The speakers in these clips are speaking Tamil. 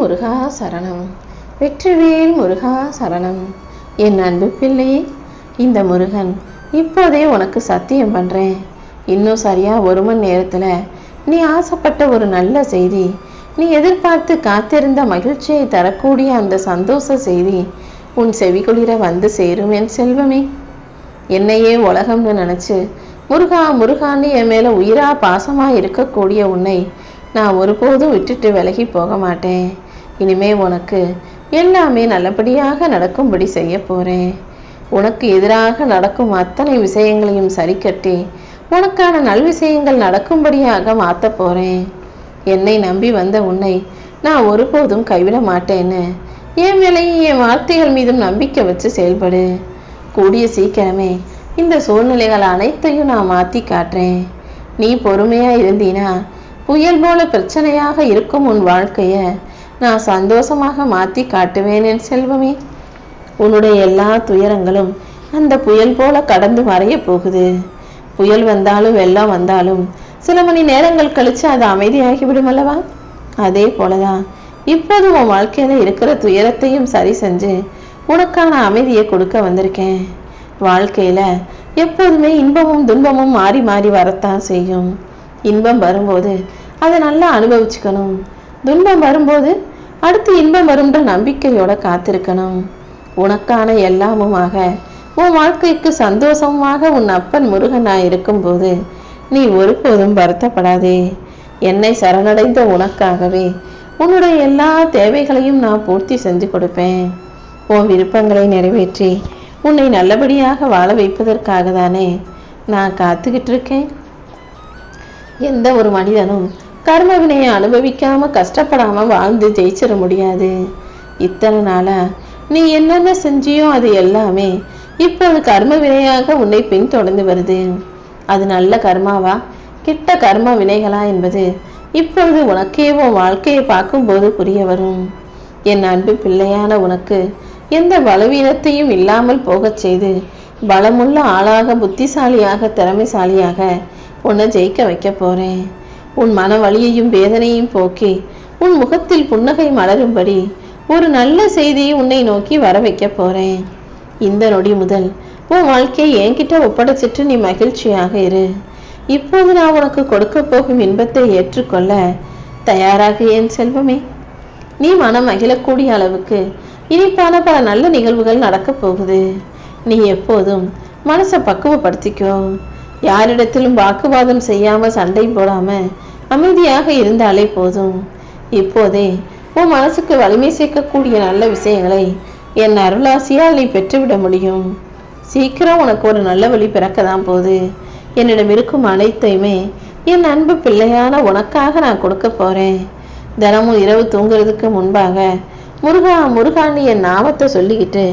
முருகா சரணம். வெற்றிவேல் முருகா சரணம். என் அன்பு பிள்ளையே இந்த முருகன் இப்போதே உனக்கு சத்தியம் பண்றேன். இன்னும் சரியா ஒரு மணி நேரத்துல நீ ஆசைப்பட்ட ஒரு நல்ல செய்தி நீ எதிர்பார்த்து காத்திருந்த மகிழ்ச்சியை தரக்கூடிய அந்த சந்தோஷ செய்தி உன் செவிகுளிர வந்து சேரும் என் செல்வமே. என்னையே உலகம்னு நினைச்சு முருகா முருகான்னு என் மேல உயிரா பாசமா இருக்கக்கூடிய உன்னை நான் ஒருபோதும் விட்டுட்டு விலகி போக மாட்டேன். இனிமே உனக்கு எல்லாமே நல்லபடியாக நடக்கும்படி செய்ய போறேன். உனக்கு எதிராக நடக்கும் அத்தனை விஷயங்களையும் சரி கட்டி உனக்கான நல் விஷயங்கள் நடக்கும்படியாக மாத்த போறேன். என்னை நம்பி வந்த உன்னை நான் ஒருபோதும் கைவிட மாட்டேன்னு என் மேலேயும் என் வார்த்தைகள் மீதும் நம்பிக்கை வச்சு செயல்படு. கூடிய சீக்கிரமே இந்த சூழ்நிலைகள் அனைத்தையும் நான் மாத்தி காட்டுறேன். நீ பொறுமையா இருந்தீனா புயல் போல பிரச்சனையாக இருக்கும் உன் வாழ்க்கையை நான் சந்தோஷமாக மாற்றி காட்டுவேன் என் செல்வமே. உன்னுடைய எல்லா துயரங்களும் அந்த புயல் போல கடந்து மறைய போகுது. புயல் வந்தாலும் வெள்ளம் வந்தாலும் சில மணி நேரங்கள் கழிச்சு அது அமைதியாகிவிடும் அல்லவா? அதே போலதான் இப்போது உன் வாழ்க்கையில இருக்கிற துயரத்தையும் சரி செஞ்சு உனக்கான அமைதியை கொடுக்க வந்திருக்கேன். வாழ்க்கையில எப்போதுமே இன்பமும் துன்பமும் மாறி மாறி வரத்தான் செய்யும். இன்பம் வரும்போது அதை நல்லா அனுபவிச்சுக்கணும். துன்பம் வரும்போது அடுத்து இன்பம் வரும்ன்ற நம்பிக்கையோட காத்திருக்கணும். உனக்கான எல்லாமுமாக உன் வாழ்க்கைக்கு சந்தோஷமாக உன் அப்பன் முருகன் இருக்கும்போது நீ ஒருபோதும் வருத்தப்படாதே. என்னை சரணடைந்த உனக்காகவே உன்னுடைய எல்லா தேவைகளையும் நான் பூர்த்தி செஞ்சு கொடுப்பேன். உன் விருப்பங்களை நிறைவேற்றி உன்னை நல்லபடியாக வாழ வைப்பதற்காக தானே நான் காத்துக்கிட்டு இருக்கேன். எந்த ஒரு மனிதனும் கர்ம வினையை அனுபவிக்காம கஷ்டப்படாம வாழ்ந்து ஜெயிச்சிட முடியாது. இத்தனை நாளா நீ என்னென்ன செஞ்சியோ அது எல்லாமே இப்போது கர்ம வினையாக உன்னை பின்தொடர்ந்து வருது. அது நல்ல கர்மாவா? கிட்ட கர்ம வினைகளா என்பது இப்பொழுது உனக்கே உன் வாழ்க்கையை பார்க்கும்போது புரிய வரும். என் அன்பு பிள்ளையான உனக்கு எந்த பலவீனத்தையும் இல்லாமல் போகச் செய்து பலமுள்ள ஆளாக புத்திசாலியாக திறமைசாலியாக உன்னை ஜெயிக்க வைக்க போறேன். உன் மன வலியையும் வேதனையும் போக்கி உன் முகத்தில் புன்னகை மலரும்படி ஒரு நல்ல செய்தியை உன்னை நோக்கி வர வைக்க போறேன். இந்த நொடி முதல் உன் வாழ்க்கையை என்கிட்ட ஒப்படைச்சிட்டு நீ மகிழ்ச்சியாக இரு. இப்போது நான் உனக்கு கொடுக்க போகும் இன்பத்தை ஏற்றுக்கொள்ள தயாராக என் செல்வமே? நீ மனம் மகிழக்கூடிய அளவுக்கு இனிப்பான பல நல்ல நிகழ்வுகள் நடக்கப் போகுது. நீ எப்போதும் மனசை பக்குவப்படுத்திக்கோ. யாரிடத்திலும் வாக்குவாதம் செய்யாம சண்டை போடாம அமைதியாக இருந்தாலே போதும். இப்போதே உன் மனசுக்கு வலிமை சேர்க்கக்கூடிய நல்ல விஷயங்களை என் அருளாசியால் நீ பெற்றுவிட முடியும். சீக்கிரம் உனக்கு ஒரு நல்ல வழி பிறக்க தான் போகுது. என்னிடம் இருக்கும் அனைத்தையுமே என் அன்பு பிள்ளையான உனக்காக நான் கொடுக்க போறேன். தினமும் இரவு தூங்குறதுக்கு முன்பாக முருகா முருகான்னு என் நாமத்தை சொல்லிக்கிட்டு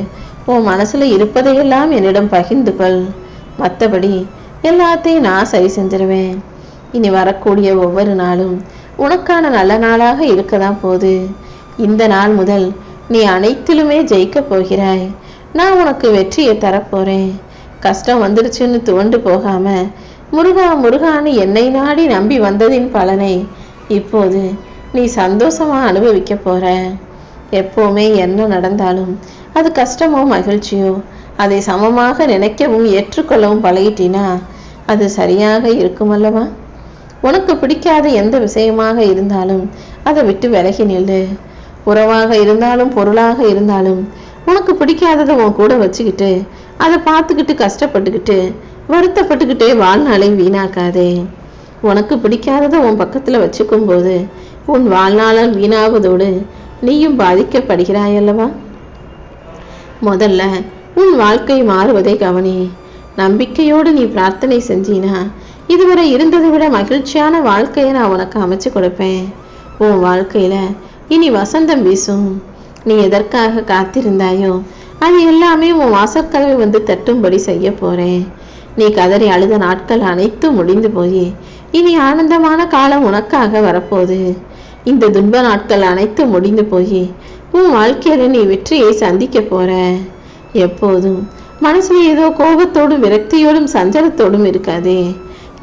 உன் மனசுல இருப்பதையெல்லாம் என்னிடம் பகிர்ந்து கொள். மற்றபடி எல்லாத்தையும் நான் சரி செஞ்சிருவேன். இனி வரக்கூடிய ஒவ்வொரு நாளும் உனக்கான நல்ல நாளாக இருக்க தான் போது இந்த நாள் முதல் நீ அனைத்திலுமே ஜெயிக்க போகிறாய். நான் உனக்கு வெற்றியை தரப்போறேன். கஷ்டம் வந்துருச்சுன்னு துவண்டு போகாம முருகா முருகான்னு என்னை நாடி நம்பி வந்ததின் பலனை இப்போது நீ சந்தோஷமா அனுபவிக்க போற. எப்போவுமே என்ன நடந்தாலும் அது கஷ்டமோ மகிழ்ச்சியோ அதை சமமாக நினைக்கவும் ஏற்றுக்கொள்ளவும் பழகிட்டினா அது சரியாக இருக்கும் அல்லவா உனக்கு பிடிக்காத எந்த விஷயமாக இருந்தாலும் அதை விட்டு விலகி நில்லு. உறவாக இருந்தாலும் பொருளாக இருந்தாலும் உனக்கு பிடிக்காததை உன் கூட வச்சுக்கிட்டு அதை பார்த்துக்கிட்டு கஷ்டப்பட்டுக்கிட்டு வருத்தப்பட்டுக்கிட்டே வாழ்நாளை வீணாக்காதே. உனக்கு பிடிக்காததை உன் பக்கத்தில் வச்சுக்கும் போது உன் வாழ்நாளால் வீணாவதோடு நீயும் பாதிக்கப்படுகிறாயல்லவா? முதல்ல உன் வாழ்க்கை மாறுவதை கவனி. நம்பிக்கையோடு நீ பிரார்த்தனை செஞ்சினா இதுவரை இருந்ததை விட மகிழ்ச்சியான வாழ்க்கையை நான் உனக்கு அமைச்சு கொடுப்பேன். உன் வாழ்க்கையில இனி வசந்தம் வீசும். நீ எதற்காக காத்திருந்தாயோ அது எல்லாமே உன் வாசற்கதவை வந்து தட்டும்படி செய்ய போறேன். நீ கதறி அழுத நாட்கள் அனைத்தும் முடிந்து போய் இனி ஆனந்தமான காலம் உனக்காக வரப்போகுது. இந்த துன்ப நாட்கள் அனைத்தும் முடிந்து போய் உன் வாழ்க்கையில நீ வெற்றியை சந்திக்க போற. எப்போதும். மனசுல ஏதோ கோபத்தோடும் விரக்தியோடும் சஞ்சலத்தோடும் இருக்காதே.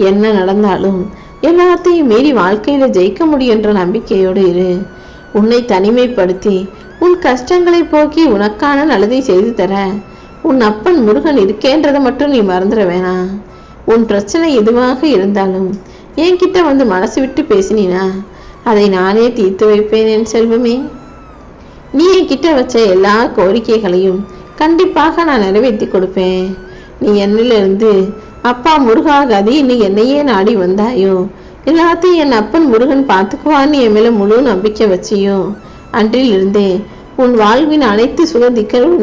என்ன நடந்தாலும் எல்லாத்தையும் மீறி வாழ்க்கையில ஜெயிக்க முடியுன்ற நம்பிக்கையோடு இரு. உன்னை தனிமைப்படுத்தி உன் கஷ்டங்களை போக்கி உனக்கான நல்லதை செய்து தர உன் அப்பன் முருகன் இருக்கேன்றதை மட்டும் நீ மறந்துட வேணாம். உன் பிரச்சனை எதுவாக இருந்தாலும் என்கிட்ட வந்து மனசு விட்டு பேசினீனா அதை நானே தீர்த்து வைப்பேன் என் செல்வமே. நீ என்கிட்ட வச்ச எல்லா கோரிக்கைகளையும் கண்டிப்பாக நான் நிறைவேற்றி கொடுப்பேன். நீ என்னிலிருந்து அப்பா முருகா கதின்னு என்னையே நாடி வந்தாயோ? எல்லாத்தையும் என் அப்பன் முருகன் பார்த்துக்குவான்னு என் மேல முழு நம்பிக்கை வச்சியோ அன்றிலிருந்தே உன் வாழ்வின் அனைத்து சுக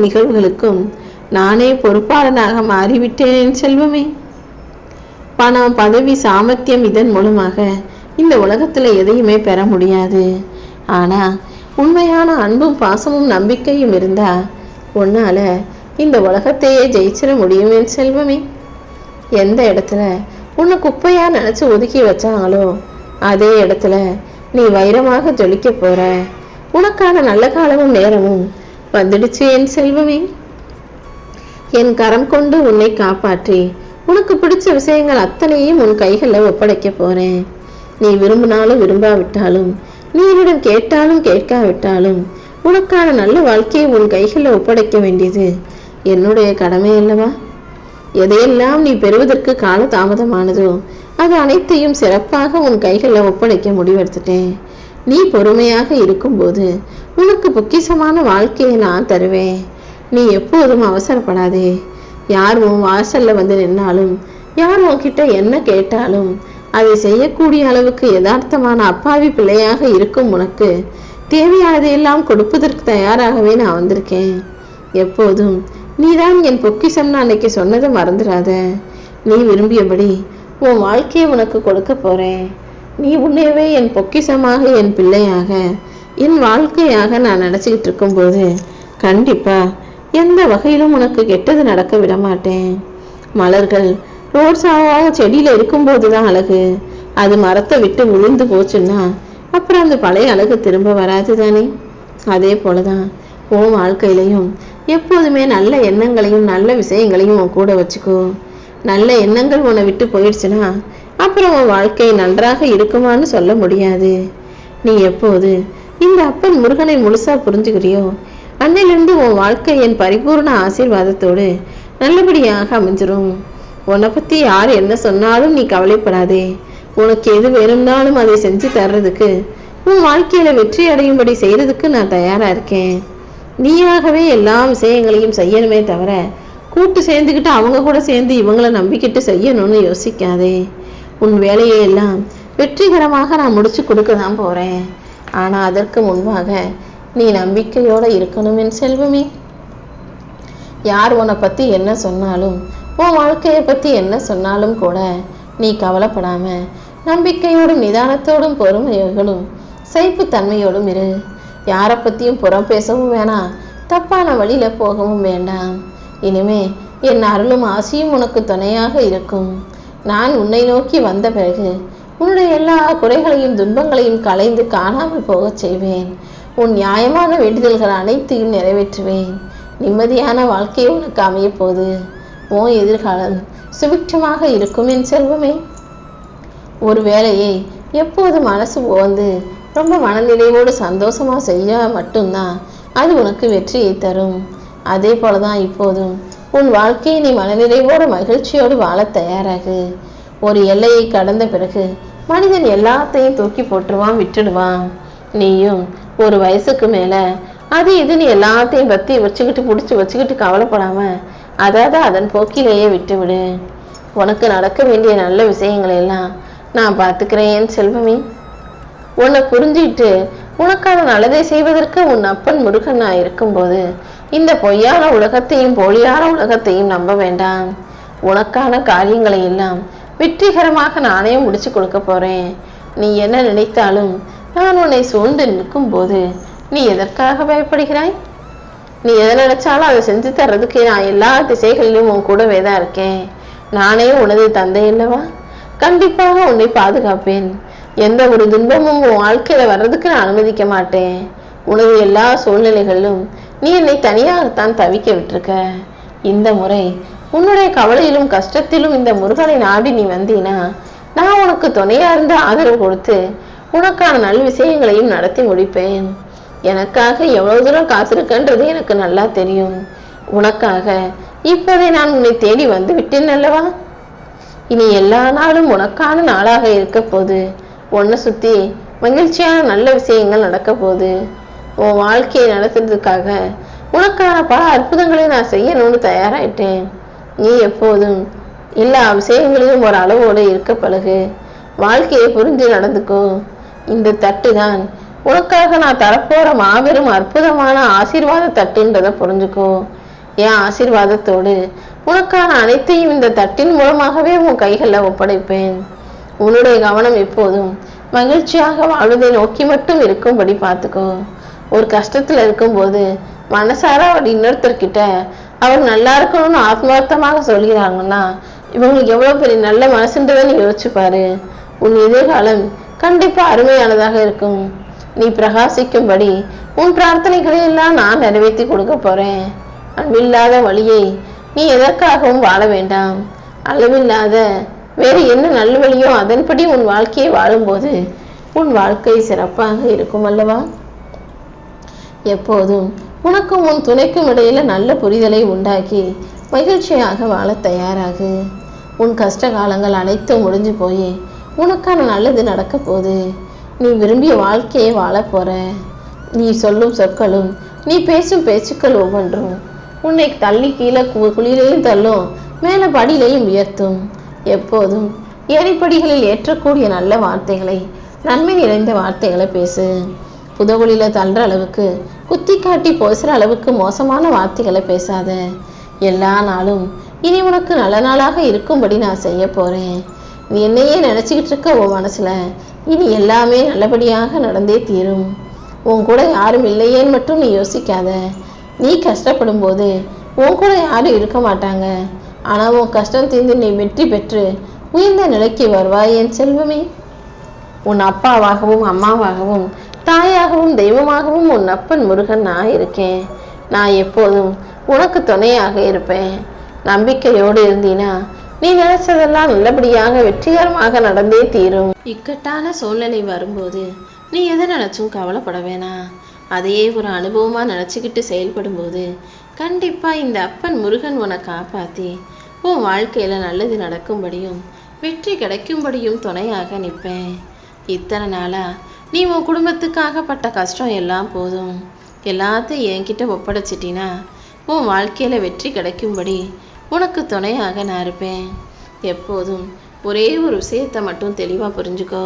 நிகழ்வுகளுக்கும் நானே பொறுப்பாளனாக மாறிவிட்டேன் செல்வமே. பணம் பதவி சாமர்த்தியம் இதன் மூலமாக இந்த உலகத்துல எதையுமே பெற முடியாது. ஆனா உண்மையான அன்பும் பாசமும் நம்பிக்கையும் இருந்தா உன்னால இந்த உலகத்தையே ஜெயிச்சிட முடியும் என் செல்வமே. எந்த இடத்துல உன்னை குப்பையா நினைச்சு ஒதுக்கி வச்சாங்களோ அதே இடத்துல நீ வைரமாக ஜொலிக்க போற. உனக்கான நல்ல காலமும் நேரமும் வந்துடுச்சு என் செல்வமே. என் கரம் கொண்டு உன்னை காப்பாற்றி உனக்கு பிடிச்ச விஷயங்கள் அத்தனையும் உன் கைகளில் ஒப்படைக்க போறேன். நீ விரும்பினாலும் விரும்பாவிட்டாலும் நீ என்னிடம் கேட்டாலும் கேட்காவிட்டாலும் உனக்கான நல்ல வாழ்க்கையை உன் கைகளில் ஒப்படைக்க வேண்டியது. என்னுடைய கடமை அல்லவா? எதையெல்லாம் நீ பெறுவதற்கு கால தாமதமானதோ அது அனைத்தையும் சிறப்பாக உன் கைகளில் ஒப்படைக்க முடிவெடுத்துட்டேன். நீ பொறுமையாக இருக்கும்போது உனக்கு பொக்கிஷமான வாழ்க்கையை நான் தருவேன். நீ எப்போதும் அவசரப்படாதே. யார் உன் வாசல்ல வந்து நின்னாலும் யார் உன்கிட்ட என்ன கேட்டாலும் அதை செய்யக்கூடிய அளவுக்கு யதார்த்தமான அப்பாவி பிள்ளையாக இருக்கும் உனக்கு தேவையானதையெல்லாம் கொடுப்பதற்கு தயாராகவே நான் வந்திருக்கேன். எப்போதும் நீதான் என் பொக்கிஷம்னு அன்னைக்கு சொன்னதை மறந்துடாத நீ விரும்பியபடி உன் வாழ்க்கையை உனக்கு கொடுக்க போறேன். நீ உன்னையவே என் பொக்கிஷமாக என் பிள்ளையாக என் வாழ்க்கையாக நான் நினச்சிக்கிட்டு இருக்கும்போது கண்டிப்பா எந்த வகையிலும் உனக்கு கெட்டது நடக்க விட மாட்டேன் மலர்கள் ரோட்ஸாவாக செடியில் இருக்கும்போது தான் அழகு. அது மரத்தை விட்டு விழுந்து போச்சுன்னா அப்புறம் அந்த பழைய அழகு திரும்ப வராது தானே? அதே போலதான் உன் வாழ்க்கையிலையும். எப்போதுமே நல்ல எண்ணங்களையும் நல்ல விஷயங்களையும் உன் கூட வச்சுக்கோ. நல்ல எண்ணங்கள் உன்னை விட்டு போயிடுச்சுன்னா அப்புறம் உன் வாழ்க்கை நன்றாக இருக்குமான்னு சொல்ல முடியாது. நீ எப்போது இந்த அப்பன் முருகனை முழுசா புரிஞ்சுக்கிறியோ அன்னையிலிருந்து உன் வாழ்க்கை என் பரிபூர்ண ஆசீர்வாதத்தோடு நல்லபடியாக அமைஞ்சிரும். உன்னை பத்தி யார் என்ன சொன்னாலும் நீ கவலைப்படாதே. உனக்கு எது வேணும்னாலும் அதை செஞ்சு தர்றதுக்கு உன் வாழ்க்கையில வெற்றி அடையும்படி செய்யறதுக்கு நான் தயாரா இருக்கேன். நீயாகவே எல்லா விஷயங்களையும் செய்யணுமே தவிர கூட்டு சேர்ந்துக்கிட்டு அவங்க கூட சேர்ந்து இவங்கள நம்பிக்கிட்டு செய்யணும்னு யோசிக்காதே. உன் வேலையை எல்லாம் வெற்றிகரமாக நான் முடிச்சு கொடுக்க தான் போறேன். ஆனா அதற்கு முன்பாக நீ நம்பிக்கையோட இருக்கணும் என் செல்வமே. யார் உன்னை பத்தி என்ன சொன்னாலும் உன் வாழ்க்கையை பத்தி என்ன சொன்னாலும் கூட நீ கவலைப்படாம நம்பிக்கையோடும் நிதானத்தோடும் பொறுமையோடும் சைப்புத்தன்மையோடும் இரு. யாரை பற்றியும் புறம் பேசவும் வேணாம் தப்பான வழியில் போகவும் வேண்டாம் இனிமே என் அருளும் ஆசையும் உனக்கு துணையாக இருக்கும். நான் உன்னை நோக்கி வந்த பிறகு உன்னுடைய எல்லா குறைகளையும் துன்பங்களையும் களைந்து காணாமல் போகச் செய்வேன். உன் நியாயமான வேண்டுதல்கள் அனைத்தையும் நிறைவேற்றுவேன். நிம்மதியான வாழ்க்கையை உனக்கு அமையப்போது உன் எதிர்காலம் சுபிக்ஷமாக இருக்கும் என் செல்வமே. ஒரு வேலையை எப்போது மனசு வந்து ரொம்ப மனநிலையோடு சந்தோஷமாக செய்ய மட்டும்தான் அது உனக்கு வெற்றியை தரும். அதே போலதான் இப்போதும். உன் வாழ்க்கையை நீ மனநிறைவோடு மகிழ்ச்சியோடு வாழத் தயாராகு. ஒரு எல்லையை கடந்த பிறகு மனிதன் எல்லாத்தையும் தூக்கி போட்டுருவான் விட்டுடுவான். நீயும் ஒரு வயசுக்கு மேலே அது இதுன்னு எல்லாத்தையும் பற்றி வச்சுக்கிட்டு பிடிச்சி வச்சுக்கிட்டு கவலைப்படாமல் அதாவது அதன் போக்கிலேயே விட்டுவிடு. உனக்கு நடக்க வேண்டிய நல்ல விஷயங்களை எல்லாம் நான் பார்த்துக்கிறேன் என் செல்வமே. உன்னை புரிஞ்சுக்கிட்டு உனக்கான நல்லதை செய்வதற்கு உன் அப்பன் முருகன் நான் இருக்கும்போது இந்த பொய்யான உலகத்தையும் போலியான உலகத்தையும் நம்ப வேண்டாம். உனக்கான காரியங்களை எல்லாம் வெற்றிகரமாக நானே முடிச்சு கொடுக்க போறேன். நீ என்ன நினைத்தாலும் நான் உன்னை சூழ்ந்து நிற்கும் போது நீ எதற்காக பயப்படுகிறாய்? நீ எதை நினைச்சாலும் அதை செஞ்சு தர்றதுக்கு நான் எல்லா திசைகளிலும் உன் கூடவே தான் இருக்கேன். நானே உனது தந்தை இல்லவா கண்டிப்பாக உன்னை பாதுகாப்பேன். எந்த ஒரு துன்பமும் உன் வாழ்க்கையில வர்றதுக்கு நான் அனுமதிக்க மாட்டேன். உனது எல்லா சூழ்நிலைகளிலும் நீ என்னை தனியாகத்தான் தவிக்க விட்டிருக்க. இந்த முறை உன்னுடைய கவலையிலும் கஷ்டத்திலும் இந்த முருகனை நாடி நீ வந்தீனா நான் உனக்கு துணையா இருந்து ஆதரவு கொடுத்து உனக்கான நல் விஷயங்களையும் நடத்தி முடிப்பேன். எனக்காக எவ்வளவு தூரம் காத்திருக்கன்றது எனக்கு நல்லா தெரியும். உனக்காக இப்போதே நான் உன்னை தேடி வந்து விட்டேன் அல்லவா? இனி எல்லா நாளும் உனக்கான நாளாக இருக்க போது உன்னை சுத்தி மகிழ்ச்சியான நல்ல விஷயங்கள் நடக்க போகுது. உன் வாழ்க்கையை நடத்துறதுக்காக உனக்கான பல அற்புதங்களை நான் செய்யணும்னு தயாராயிட்டேன். நீ எப்போதும் எல்லா விஷயங்களையும் ஒரு அளவோடு இருக்க பழகு. வாழ்க்கையை புரிஞ்சு நடந்துக்கோ. இந்த தட்டு தான் உனக்காக நான் தரப்போற மாபெரும் அற்புதமான ஆசீர்வாத தட்டுன்றதை புரிஞ்சுக்கோ. என் ஆசீர்வாதத்தோடு உனக்கான அனைத்தையும் இந்த தட்டின் மூலமாகவே உன் கைகளில் ஒப்படைப்பேன். உன்னுடைய கவனம் எப்போதும் மகிழ்ச்சியாக வாழ்வதை நோக்கி மட்டும் இருக்கும்படி பார்த்துக்கோ. ஒரு கஷ்டத்தில் இருக்கும்போது மனசார அவர் இன்னொருத்தர்கிட்ட அவர் நல்லா இருக்கணும்னு ஆத்மார்த்தமாக சொல்கிறாங்கன்னா இவங்களுக்கு எவ்வளவு பெரிய நல்ல மனசுன்றதை நீ உன் எதிர்காலம் கண்டிப்பாக அருமையானதாக இருக்கும். நீ பிரகாசிக்கும்படி உன் பிரார்த்தனைகளை எல்லாம் நான் நிறைவேற்றி கொடுக்க போறேன். அன்பில்லாத வழியை நீ எதற்காகவும் வாழ வேண்டாம். அளவில்லாத வேறு என்ன நல்ல வழியோ அதன்படி உன் வாழ்க்கையை வாழும்போது உன் வாழ்க்கை சிறப்பாக இருக்கும் அல்லவா? எப்போதும் உனக்கும் உன் துணைக்கும் இடையில நல்ல புரிதலை உண்டாக்கி மகிழ்ச்சியாக வாழ தயாராகு. உன் கஷ்ட காலங்கள் அனைத்தும் முடிஞ்சு போய் உனக்கான நல்லது நடக்க போகுது. நீ விரும்பிய வாழ்க்கையை வாழ போற. நீ சொல்லும் சொற்களும் நீ பேசும் பேச்சுக்கள் ஒவ்வொன்றும் உன்னை தள்ளி கீழே கு- தள்ளும் மேலே படியிலையும் உயர்த்தும். எப்போதும் ஏறிப்படிகளில் ஏற்றக்கூடிய நல்ல வார்த்தைகளை நன்மை நிறைந்த வார்த்தைகளை பேசு. புதகுழியில தள்ளுற அளவுக்கு குத்தி காட்டி பேசுற அளவுக்கு மோசமான வார்த்தைகளை பேசாத. எல்லா நாளும் இனி உனக்கு நல்ல நாளாக இருக்கும்படி நான் செய்ய போகிறேன் நீ என்னையே நினச்சிக்கிட்டு இருக்க உன் மனசில் இனி எல்லாமே நல்லபடியாக நடந்தே தீரும். உன் கூட யாரும் இல்லையேன்னு மட்டும் நீ யோசிக்காத. நீ கஷ்டப்படும் போது உன் கூட யாரும் இருக்க மாட்டாங்க. ஆனா உன் கஷ்டம் தீர்ந்து நீ வெற்றி பெற்று உயர்ந்த நிலைக்கு வருவாய் என் செல்வமே. உன் அப்பாவாகவும் அம்மாவாகவும் தாயாகவும் தெய்வமாகவும் உன் அப்பன் முருகன் நான் இருக்கேன். நான் எப்போதும் உனக்கு துணையாக இருப்பேன். நம்பிக்கையோடு இருந்தீனா நீ நினைச்சதெல்லாம் நல்லபடியாக வெற்றிகரமாக நடந்தே தீரும். இக்கட்டான சூழ்நிலை வரும்போது நீ எதை நினைச்சும் கவலைப்பட வேணாம். அதையே ஒரு அனுபவமாக நினச்சிக்கிட்டு செயல்படும்போது கண்டிப்பாக இந்த அப்பன் முருகன் உன்னை காப்பாற்றி உன் வாழ்க்கையில் நல்லது நடக்கும்படியும் வெற்றி கிடைக்கும்படியும் துணையாக நிற்பேன். இத்தனை நாளாக நீ உன் குடும்பத்துக்காக பட்ட கஷ்டம் எல்லாம் போதும். எல்லாத்தையும் என்கிட்ட ஒப்படைச்சிட்டினா உன் வாழ்க்கையில் வெற்றி கிடைக்கும்படி உனக்கு துணையாக நான் இருப்பேன். எப்போதும் ஒரே ஒரு விஷயத்தை மட்டும் தெளிவாக புரிஞ்சுக்கோ.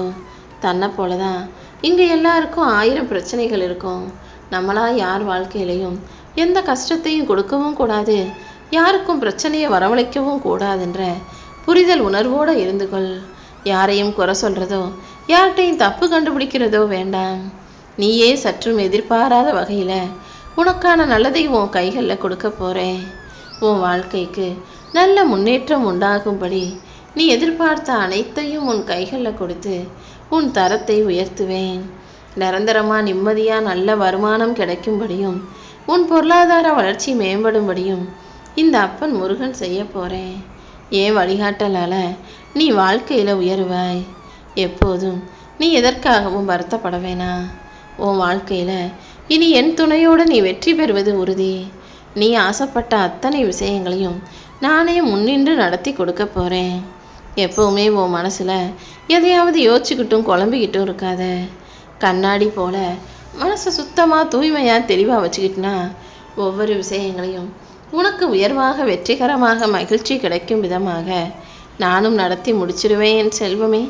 தன்னை போலதான் இங்கே எல்லாருக்கும் ஆயிரம் பிரச்சனைகள் இருக்கும். நம்மளா யார் வாழ்க்கையிலையும் எந்த கஷ்டத்தையும் கொடுக்கவும் கூடாது. யாருக்கும் பிரச்சனையை வரவழைக்கவும் கூடாதுன்ற புரிதல் உணர்வோடு இருந்துகொள் யாரையும் குறை சொல்கிறதோ யார்கிட்டையும் தப்பு கண்டுபிடிக்கிறதோ வேண்டாம். நீயே சற்றும் எதிர்பாராத வகையில் உனக்கான நல்லதை உன் கைகளில் கொடுக்க போகிறேன் உன் வாழ்க்கைக்கு நல்ல முன்னேற்றம் உண்டாகும்படி நீ எதிர்பார்த்த அனைத்தையும் உன் கைகளில் கொடுத்து உன் தரத்தை உயர்த்துவேன். நிரந்தரமாக நிம்மதியாக நல்ல வருமானம் கிடைக்கும்படியும் உன் பொருளாதார வளர்ச்சி மேம்படும்படியும் இந்த அப்பன் முருகன் செய்ய போகிறேன் ஏன் வழிகாட்டலால நீ வாழ்க்கையில் உயருவாய். எப்போதும் நீ எதற்காகவும் வருத்தப்பட வேணாம் உன் வாழ்க்கையில் இனி என் துணையோடு நீ வெற்றி பெறுவது உறுதி. நீ ஆசைப்பட்ட அத்தனை விஷயங்களையும் நானே முன்னின்று நடத்தி கொடுக்க போகிறேன் எப்பவுமே உன் மனசில் எதையாவது யோசிச்சுக்கிட்டும் குழம்பிக்கிட்டும் இருக்காத. கண்ணாடி போல மனசை சுத்தமாக தூய்மையாக தெளிவாக வச்சுக்கிட்டுனா ஒவ்வொரு விஷயங்களையும் உனக்கு உயர்வாக வெற்றிகரமாக மகிழ்ச்சி கிடைக்கும் விதமாக நானும் நடத்தி முடிச்சிடுவேன் என் செல்வமே.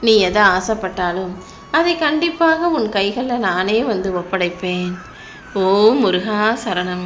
நீ எதை ஆசைப்பட்டாலும் அதை கண்டிப்பாக உன் கைகளில் நானே வந்து ஒப்படைப்பேன். ஓ முருகா சரணம்.